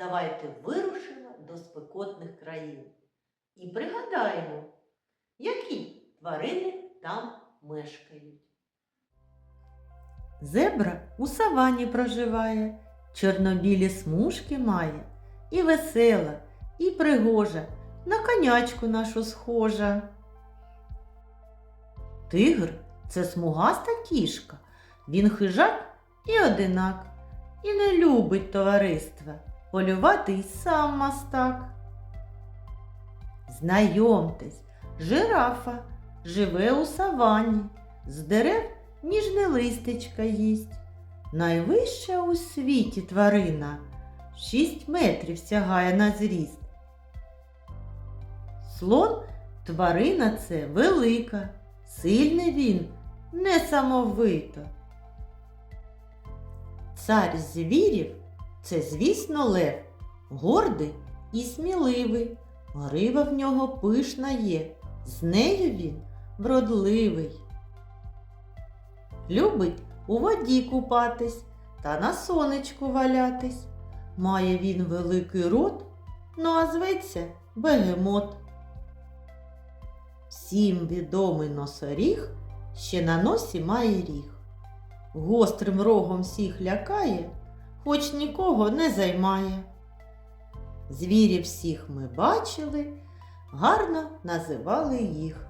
Давайте вирушимо до спекотних країн і пригадаємо, які тварини там мешкають. Зебра у савані проживає, чорнобілі смужки має, і весела, і пригожа, на конячку нашу схожа. Тигр це смугаста кішка, він хижак і одинак, і не любить товариства, полювати й сам мастак. Знайомтесь, жирафа живе у савані, з дерев ніжне листечка їсть. Найвища у світі тварина, шість метрів сягає на зріст. Слон тварина це велика, сильний він, несамовито. Цар звірів це, звісно, лев, гордий і сміливий. Грива в нього пишна є, з нею він вродливий. Любить у воді купатись та на сонечку валятись. Має він великий рот, ну а зветься бегемот. Всім відомий носоріг ще на носі має ріг. Гострим рогом всіх лякає, хоч нікого не займає. Звірів всіх ми бачили, гарно називали їх